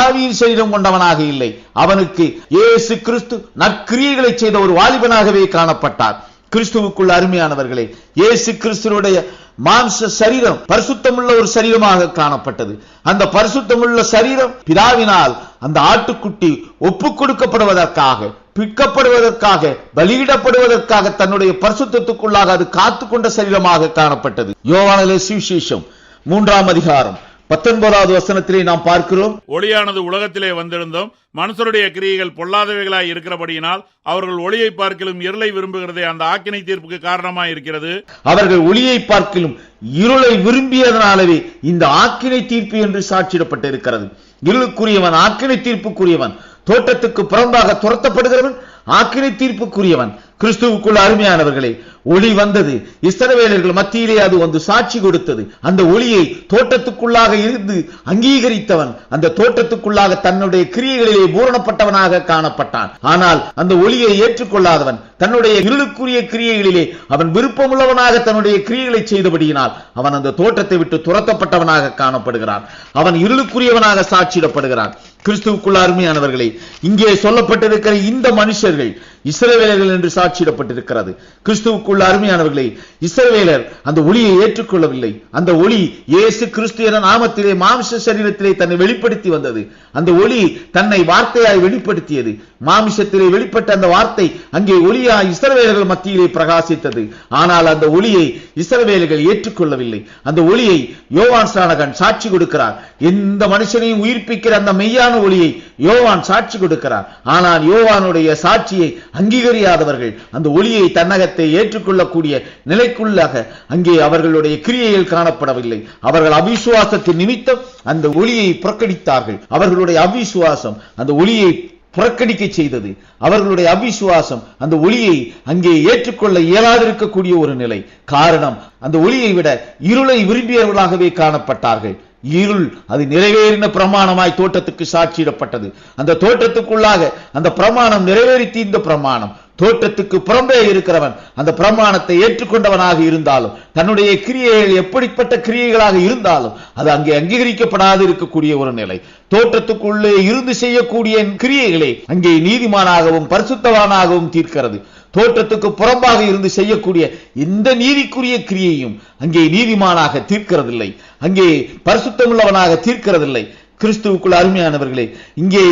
ஆவியின் சரீரம் கொண்டவனாக இல்லை. அவனுக்கு ஏசு கிறிஸ்து நற்கிரியைகளை செய்த ஒரு வாலிபனாகவே காணப்பட்டார். கிறிஸ்துவுக்குள் அருமையானவர்களே இயேசு கிறிஸ்துவனுடைய மாம்ச சரீரம் பரிசுத்தமுள்ள ஒரு சரீரமாக காணப்பட்டது. அந்த பரிசுத்தமுள்ள சரீரம் பிதாவினால் அந்த ஆட்டுக்குட்டி ஒப்பு கொடுக்கப்படுவதற்காக பிற்கப்படுவதற்காக பலியிடப்படுவதற்காக தன்னுடைய பரிசுத்தத்துக்குள்ளாக அது காத்துக்கொண்ட சரீரமாக காணப்பட்டது. யோவானலே சுவிசேஷம். மூன்றாம் அதிகாரம். பத்தொன்பதாவது வசனத்திலே நாம் பார்க்கிறோம். ஒளியானது உலகத்திலே வந்திருந்தும். மனுஷருடைய கிரியைகள் பொல்லாதவைகளாய் இருக்கிறபடியினால் அவர்கள் ஒளியை பார்க்கிலும் இருளை விரும்புகிறதே அந்த ஆக்கினை தீர்ப்புக்கு காரணமாய் இருக்கிறது. அவர்கள் ஒளியை பார்க்கிலும் இருளை விரும்பியதனாலவே இந்த ஆக்கினை தீர்ப்பு என்று சாட்சியிடப்பட்டிருக்கிறது. இருளுக்குரியவன் ஆக்கினை தீர்ப்புக்குரியவன் தோட்டத்துக்கு புறம்பாக துரத்தப்படுகிறவன் ஆக்கினை தீர்ப்புக்குரியவன். கிறிஸ்துவுக்குள் அருமையானவர்களே ஒளி வந்தது. இஸ்ரவேலர்கள் மத்தியிலே அது வந்து சாட்சி கொடுத்தது. அந்த ஒளியை தோட்டத்துக்குள்ளாக இருந்து அங்கீகரித்தவன் அந்த தோட்டத்துக்குள்ளாக தன்னுடைய கிரியைகளிலே பூரணப்பட்டவனாக காணப்பட்டான். ஆனால் அந்த ஒளியை ஏற்றுக்கொள்ளாதவன் தன்னுடைய இருளுக்குரிய கிரியைகளிலே அவன் விருப்பமுள்ளவனாக தன்னுடைய கிரியைகளை செய்தபடியினால் அவன் அந்த தோட்டத்தை விட்டு துரத்தப்பட்டவனாக காணப்படுகிறான். அவன் இருளுக்குரியவனாக சாட்சியிடப்படுகிறான். கிறிஸ்துவுக்குள்ள அருமையானவர்களே இங்கே சொல்லப்பட்டிருக்கிற இந்த மனுஷர்கள் today இஸ்ரவேலர்கள் என்று சாட்சியிடப்பட்டிருக்கிறது. கிறிஸ்துவுக்குள்ள அருமையானவர்களே இஸ்ரவேலர் அந்த ஒளியை ஏற்றுக்கொள்ளவில்லை. அந்த ஒளி இயேசு கிறிஸ்து என நாமத்திலே மாம்ச சரீரத்திலே தன்னை வெளிப்படுத்தி வந்தது. அந்த ஒளி தன்னை வார்த்தையாய் வெளிப்படுத்தியது. மாமிசத்திலே வெளிப்பட்ட அந்த வார்த்தை அங்கே ஒளியாய் இஸ்ரவேலர்கள் மத்தியிலே பிரகாசித்தது. ஆனால் அந்த ஒளியை இஸ்ரவேலர்கள் ஏற்றுக்கொள்ளவில்லை. அந்த ஒளியை யோவான் ஸ்நானகன் சாட்சி கொடுக்கிறார். எந்த மனுஷனையும் உயிர்ப்பிக்கிற அந்த மெய்யான ஒளியை யோவான் சாட்சி கொடுக்கிறார். ஆனால் யோவானுடைய சாட்சியை அங்கீகரியாதவர்கள். அந்த ஒளியை தன்னகத்தை ஏற்றுக்கொள்ளக்கூடிய நிலைக்குள்ளாக அங்கே அவர்களுடைய கிரியைகள் காணப்படவில்லை. அவர்கள் அவிசுவாசத்தின் நிமித்தம் அந்த ஒளியை புறக்கணித்தார்கள். அவர்களுடைய அவிசுவாசம் அந்த ஒளியை புறக்கணிக்க செய்தது. அவர்களுடைய அவிசுவாசம் அந்த ஒளியை அங்கே ஏற்றுக்கொள்ள இயலாதிருக்கக்கூடிய ஒரு நிலை. காரணம் அந்த ஒளியை விட இருளை விரும்பியவர்களாகவே காணப்பட்டார்கள். இருள் அது நிறைவேறின பிரமாணமாய் தோட்டத்துக்கு சாட்சியிடப்பட்டது அந்த தோட்டத்துக்குள்ளாக அந்த பிரமாணம் நிறைவேறி தீர்ந்த பிரமாணம். தோட்டத்துக்கு புறம்பே இருக்கிறவன் அந்த பிரமாணத்தை ஏற்றுக்கொண்டவனாக இருந்தாலும் தன்னுடைய கிரியைகள் எப்படிப்பட்ட கிரியைகளாக இருந்தாலும் அது அங்கே அங்கீகரிக்கப்படாது இருக்கக்கூடிய ஒரு நிலை. தோட்டத்துக்குள்ளே இருந்து செய்யக்கூடிய கிரியைகளை அங்கே நீதிமானாகவும் பரிசுத்தவானாகவும் தீர்க்கிறது. தோற்றத்துக்கு புறம்பாக இருந்து செய்யக்கூடிய எந்த நீதிக்குரிய கிரியையும் அங்கே நீதிமானாக தீர்க்கிறதில்லை. அங்கே பரிசுத்தமுள்ளவனாக தீர்க்கிறதில்லை. கிறிஸ்துவுக்குள் அருமையானவர்களே இங்கே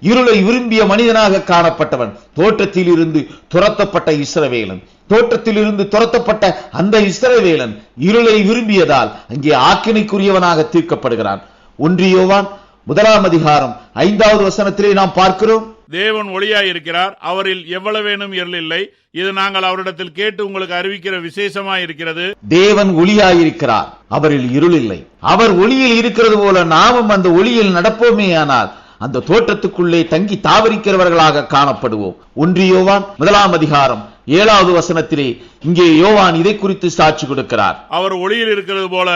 இருளை விரும்பிய மனிதனாக காணப்பட்டவன் தோற்றத்தில் இருந்து துரத்தப்பட்ட இஸ்ரவேலன். தோற்றத்தில் இருந்து துரத்தப்பட்ட அந்த இஸ்ரவேலன் இருளை விரும்பியதால் அங்கே ஆக்கினைக்குரியவனாக தீர்க்கப்படுகிறான். ஒன்றியோவான் முதலாம் அதிகாரம் ஐந்தாவது வசனத்திலே நாம் பார்க்கிறோம். தேவன் ஒளியாய் இருக்கிறார் அவரில் எவ்வளவேனும் இருள் இல்லை இது நாங்கள் அவரிடத்தில் கேட்டு உங்களுக்கு அறிவிக்கிற விசேஷமாய் இருக்கிறது தேவன் ஒளியாய் இருக்கிறார் அவரில் இருள் இல்லை அவர் ஒளியில் இருக்கிறது போல நாமும் அந்த ஒளியில் நடப்போமே ஆனால் அந்த தோட்டத்துக்குள்ளே தங்கி தாவரிக்கிறவர்களாக காணப்படுவோம். ஒன்று யோவான் முதலாம் அதிகாரம் ஏழாவது வசனத்திலே இங்கே யோவான் இதை குறித்து சாட்சி கொடுக்கிறார். அவர் ஒளியில் இருக்கிறது போல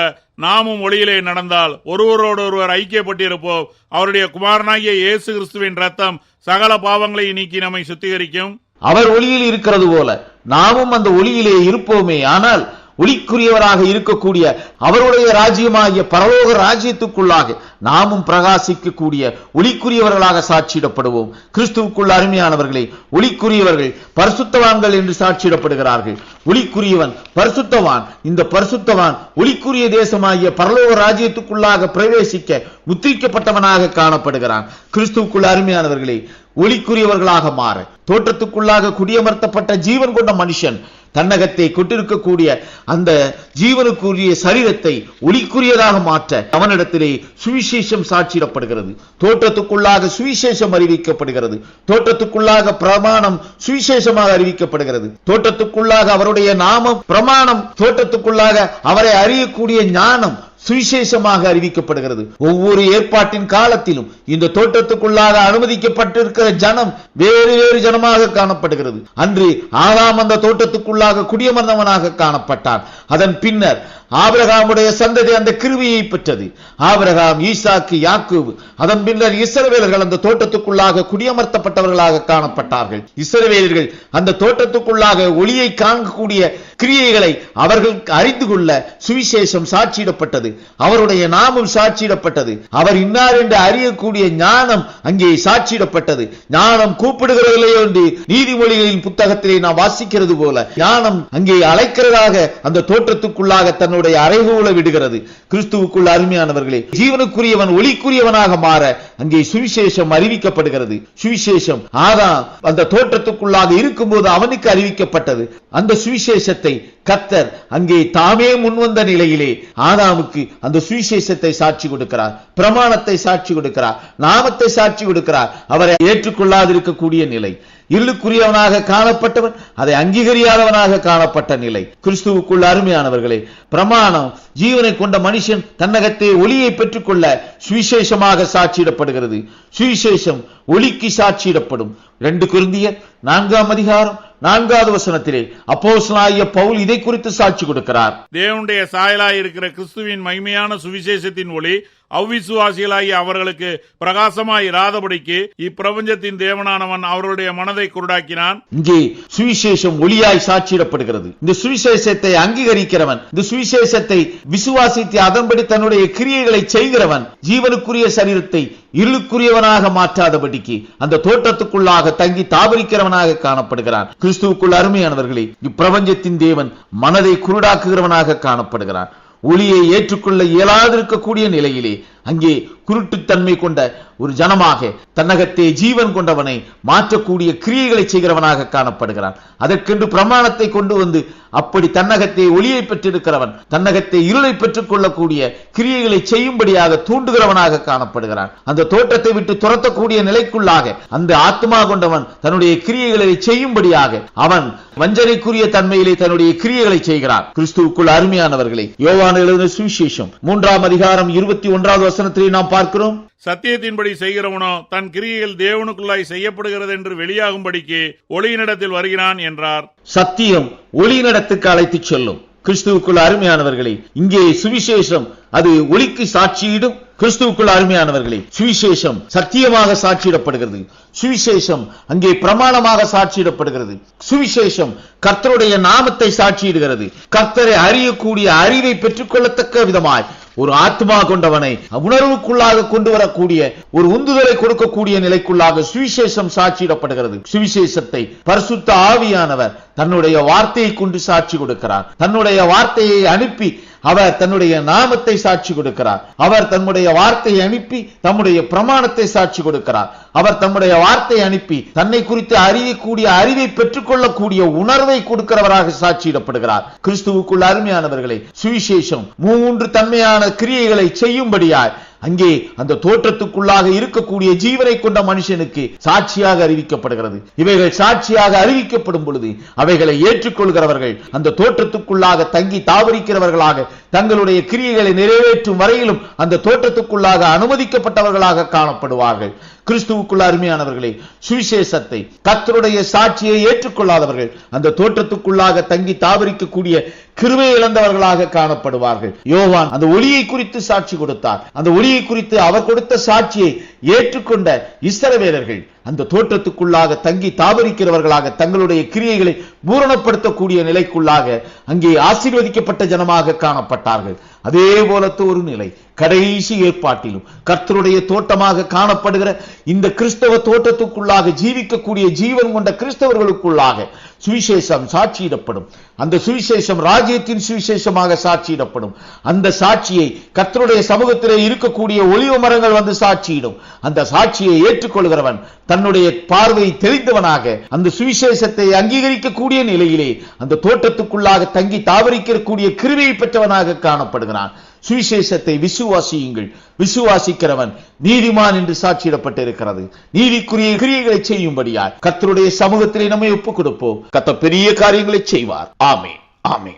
நாமும் ஒளியிலே நடந்தால் ஒருவரோடு ஒருவர் ஐக்கியப்பட்டிருப்போம். அவருடைய குமாரனாகிய இயேசு கிறிஸ்துவின் ரத்தம் சகல பாவங்களை நீக்கி நம்மை சுத்திகரிக்கும். அவர் ஒளியில் இருக்கிறது போல நாமும் அந்த ஒளியிலே இருப்போமே. ஆனால் ஒளிக்குரியவராக இருக்கக்கூடிய அவருடைய ராஜ்யமாகிய பரலோக ராஜ்யத்துக்குள்ளாக நாமும் பிரகாசிக்கக்கூடிய ஒளிக்குரியவர்களாக சாட்சியிடப்படுவோம். கிறிஸ்துவுக்குள்ள அருமையானவர்களே ஒளிக்குரியவர்கள் பரிசுத்தவான்கள் என்று சாட்சியிடப்படுகிறார்கள். ஒளிக்குரியவன் பரிசுத்தவான். இந்த பரிசுத்தவான் ஒளிக்குரிய தேசமாகிய பரலோக ராஜ்யத்துக்குள்ளாக பிரவேசிக்க முத்திரிக்கப்பட்டவனாக காணப்படுகிறான். கிறிஸ்துவுக்குள்ள அருமையானவர்களே ஒளிக்குரியவர்களாக மாற. தோற்றத்துக்குள்ளாக குடியமர்த்தப்பட்ட ஜீவன் கொண்ட மனுஷன் தன்னகத்தை கொண்டிருக்கக்கூடிய அந்த ஜீவனுக்குரிய சரீரத்தை ஒளிக்குரியதாக மாற்ற அவனிடத்திலே சுவிசேஷம் சாட்சியிடப்படுகிறது. தோற்றத்துக்குள்ளாக சுவிசேஷம் அறிவிக்கப்படுகிறது. தோற்றத்துக்குள்ளாக பிரமாணம் சுவிசேஷமாக அறிவிக்கப்படுகிறது. தோற்றத்துக்குள்ளாக அவருடைய நாமம் பிரமாணம். தோற்றத்துக்குள்ளாக அவரை அறியக்கூடிய ஞானம் சுவிசேஷமாக அறிவிக்கப்படுகிறது. ஒவ்வொரு ஏற்பாட்டின் காலத்திலும் இந்த தோட்டத்துக்குள்ளாக அனுமதிக்கப்பட்டிருக்கிற ஜனம் வேறு வேறு ஜனமாக காணப்படுகிறது. அன்று ஆறாம் அந்த தோட்டத்துக்குள்ளாக குடியமர்ந்தவனாக காணப்பட்டான். அதன் பின்னர் ஆபிரகாமுடைய சந்ததி அந்த கிருவியை பெற்றது. ஆபிரகாம் ஈசாக்கு யாக்கூப் அதன் பின்னர் இஸ்ரவேலர்கள் அந்த தோட்டத்துக்குள்ளாக குடியமர்த்தப்பட்டவர்களாக காணப்பட்டார்கள். இஸ்ரவேலர்கள் அந்த தோட்டத்துக்குள்ளாக ஒளியை காணக்கூடிய கிரியைகளை அவர்கள் அறிந்து கொள்ள சுவிசேஷம் சாட்சியிடப்பட்டது. அவருடைய நாமம் சாட்சியிடப்பட்டது. அவர் இன்னார் என்று அறியக்கூடிய ஞானம் அங்கே சாட்சியிடப்பட்டது. ஞானம் கூப்பிடுகிறதில்லை என்று நீதிமொழிகளின் புத்தகத்திலே நாம் வாசிக்கிறது போல. ஞானம் அங்கே அழைக்கிறதாக அந்த தோற்றத்துக்குள்ளாக தன்னுடைய அறைகூல விடுகிறது. கிறிஸ்துவுக்குள் அருமையானவர்களே ஜீவனுக்குரியவன் ஒளிக்குரியவனாக மாற அங்கே சுவிசேஷம் அறிவிக்கப்படுகிறது. சுவிசேஷம் ஆதாம் அந்த தோற்றத்துக்குள்ளாக இருக்கும்போது அவனுக்கு அறிவிக்கப்பட்டது. அந்த சுவிசேஷத்தை கத்தர் அங்கே தாமே முன்வந்த நிலையிலே ஆதாமுக்கு அந்த சுவிசேஷத்தை சாட்சி கொடுக்கிறார். பிரமாணத்தை சாட்சி கொடுக்கிறார். நாமத்தை சாட்சி கொடுக்கிறார். அவரை ஏற்றுக்கொள்ளாதிருக்கக்கூடிய நிலை. இருளுக்குரியவனாக காணப்பட்டவன் அதை அங்கீகரியாதவனாக காணப்பட்ட நிலை. கிறிஸ்துவுக்குள் அருமையானவர்களே பிரமாணம் ஜீவனை கொண்ட மனுஷன் தன்னகத்தை ஒளியை பெற்றுக்கொள்ள சுவிசேஷமாக சாட்சியிடப்படுகிறது. சுவிசேஷம் ஒளிக்கு சாட்சியிடப்படும். ரெண்டு குருந்தியர் நான்காம் அதிகாரம் நான்காவது வசனத்திலே அப்போஸ்தலனாகிய பவுல் இதை குறித்து சாட்சி கொடுக்கிறார். தேவனுடைய சாயலாய் இருக்கிற கிறிஸ்துவின் மகிமையான சுவிசேஷத்தின் ஒளி அவ்விசுவாசிகளாகிய அவர்களுக்கு பிரகாசமாய் இராதபடிக்கு இப்பிரபஞ்சத்தின் தேவனானவன் அவர்களுடைய மனதை குருடாக்கினான். இங்கே சுவிசேஷம் ஒளியாய் சாட்சியிடப்படுகிறது. இந்த சுவிசேஷத்தை அங்கீகரிக்கிறவன் இந்த சுவிசேஷத்தை விசுவாசித்து அதன்படி தன்னுடைய கிரியைகளை செய்கிறவன் ஜீவனுக்குரிய சரீரத்தை இருளுக்குரியவனாக மாற்றாதபடிக்கு அந்த தோட்டத்துக்குள்ளாக தங்கி தாபரிக்கிறவனாக காணப்படுகிறான். கிறிஸ்துவுக்குள் அருமையானவர்களே இப்பிரபஞ்சத்தின் தேவன் மனதை குருடாக்குகிறவனாக காணப்படுகிறான். ஒளியை ஏற்றுக்கொள்ள இயலாதிருக்கக்கூடிய நிலையிலே அங்கே குருட்டுத்தன்மை கொண்ட ஒரு ஜனமாக தன்னகத்தே ஜீவன் கொண்டவனை மாற்றக்கூடிய கிரியைகளை செய்கிறவனாக காணப்படுகிறான். அதற்கென்று பிரமாணத்தை கொண்டு வந்து அப்படி தன்னகத்தை ஒளியை பெற்றிருக்கிறவன் தன்னகத்தை இருளை பெற்றுக் கொள்ளக்கூடிய கிரியைகளை செய்யும்படியாக தூண்டுகிறவனாக காணப்படுகிறான். அந்த தோட்டத்தை விட்டு துரத்தக்கூடிய நிலைக்குள்ளாக அந்த ஆத்மா கொண்டவன் தன்னுடைய கிரியைகளை செய்யும்படியாக அவன் வஞ்சனைக்குரிய தன்மையிலே தன்னுடைய கிரியைகளை செய்கிறான். கிறிஸ்துவுக்குள் அருமையானவர்களை யோவான எழுதின சுவிசேஷம் மூன்றாம் அதிகாரம் இருபத்தி ஒன்றாவது வசனத்திலே நாம் பார்க்கிறோம். சத்தியத்தின்படி செய்கிறவனோ தன் கிரியைகள் தேவனுக்குள்ளாய் செய்யப்படுகிறது என்று வெளியாகும்படிக்கு ஒளியினிடத்தில் வருகிறான் என்றார். சத்தியம் ஒளியினிடத்துக்கு அழைத்துச் செல்லும். கிறிஸ்துவுக்குள் அருமையானவர்களே இங்கே சுவிசேஷம் அது ஒளிக்கு சாட்சியிடும். கிறிஸ்துவுக்குள் அருமையானவர்களே சுவிசேஷம் சத்தியமாக சாட்சியிடப்படுகிறது. சுவிசேஷம் அங்கே பிரமாணமாக சாட்சியிடப்படுகிறது. சுவிசேஷம் கர்த்தருடைய நாமத்தை சாட்சியிடுகிறது. கர்த்தரை அறியக்கூடிய அறிவை பெற்றுக்கொள்ளத்தக்க விதமாய் ஒரு ஆத்மா கொண்டவனை உணர்வுக்குள்ளாக கொண்டு வரக்கூடிய ஒரு உந்துதலை கொடுக்கக்கூடிய நிலைக்குள்ளாக சுவிசேஷம் சாட்சியிடப்படுகிறது. சுவிசேஷத்தை பரிசுத்த ஆவியானவர் தன்னுடைய வார்த்தையை கொண்டு சாட்சி கொடுக்கிறார். தன்னுடைய வார்த்தையை அனுப்பி அவர் தன்னுடைய நாமத்தை சாட்சி கொடுக்கிறார். அவர் தன்னுடைய வார்த்தையை அனுப்பி தம்முடைய பிரமாணத்தை சாட்சி கொடுக்கிறார். அவர் தம்முடைய வார்த்தையை அனுப்பி தன்னை குறித்து அறியக்கூடிய அறிவை பெற்றுக்கொள்ளக்கூடிய உணர்வை கொடுக்கிறவராக சாட்சியிடப்படுகிறார். கிறிஸ்துவுக்குள் அருமையானவர்களை சுவிசேஷம் மூன்று தன்மையான கிரியைகளை செய்யும்படியாய் அங்கே அந்த தோற்றத்துக்குள்ளாக இருக்கக்கூடிய ஜீவனை கொண்ட மனுஷனுக்கு சாட்சியாக அறிவிக்கப்படுகிறது. இவைகள் சாட்சியாக அறிவிக்கப்படும் பொழுது அவைகளை ஏற்றுக்கொள்கிறவர்கள் அந்த தோற்றத்துக்குள்ளாக தங்கி தாவரிக்கிறவர்களாக தங்களுடைய கிரியைகளை நிறைவேற்றும் வரையிலும் அந்த தோற்றத்துக்குள்ளாக அனுமதிக்கப்பட்டவர்களாக காணப்படுவார்கள். கிறிஸ்துவுக்குள்ள அருமையானவர்களே சுவிசேஷத்தை கத்தருடைய சாட்சியை ஏற்றுக்கொள்ளாதவர்கள் அந்த தோற்றத்துக்குள்ளாக தங்கி தாவரிக்கக்கூடிய கிருவை இழந்தவர்களாக காணப்படுவார்கள். யோவான் அந்த ஒளியை குறித்து சாட்சி கொடுத்தார். அந்த ஒளியை குறித்து அவர் கொடுத்த சாட்சியை ஏற்றுக்கொண்ட இஸ்ரவேலர்கள் அந்த தோற்றத்துக்குள்ளாக தங்கி தாவரிக்கிறவர்களாக தங்களுடைய கிரியைகளை பூரணப்படுத்தக்கூடிய நிலைக்குள்ளாக அங்கே ஆசீர்வதிக்கப்பட்ட ஜனமாக காணப்பட்டார்கள். அதே போலத்து ஒரு நிலை. கடைசி ஏற்பாட்டிலும் கர்த்தருடைய தோட்டமாக காணப்படுகிற இந்த கிறிஸ்தவ தோட்டத்துக்குள்ளாக ஜீவிக்கக்கூடிய ஜீவன் கொண்ட கிறிஸ்தவர்களுக்குள்ளாக சுவிசேஷம் சாட்சியிடப்படும். அந்த சுவிசேஷம் ராஜ்யத்தின் சுவிசேஷமாக சாட்சியிடப்படும். அந்த சாட்சியை கர்த்தருடைய சமூகத்திலே இருக்கக்கூடிய ஒளிவு மரங்கள் வந்து சாட்சியிடும். அந்த சாட்சியை ஏற்றுக்கொள்கிறவன் தன்னுடைய பார்வை தெரிந்தவனாக அந்த சுவிசேஷத்தை அங்கீகரிக்கக்கூடிய நிலையிலே அந்த தோட்டத்துக்குள்ளாக தங்கி தாவரிக்கக்கூடிய கிருவியை பெற்றவனாக காணப்படுகிறான். சுவிசேஷத்தை விசுவாசியுங்கள். விசுவாசிக்கிறவன் நீதிமான் என்று சாட்சியிடப்பட்டிருக்கிறது. நீதிக்குரிய கிரியைகளை செய்யும்படியாய் கத்தருடைய சமூகத்திலே நம்மை ஒப்புக் கொடுப்போம் கத்த பெரிய காரியங்களை செய்வார். ஆமே ஆமே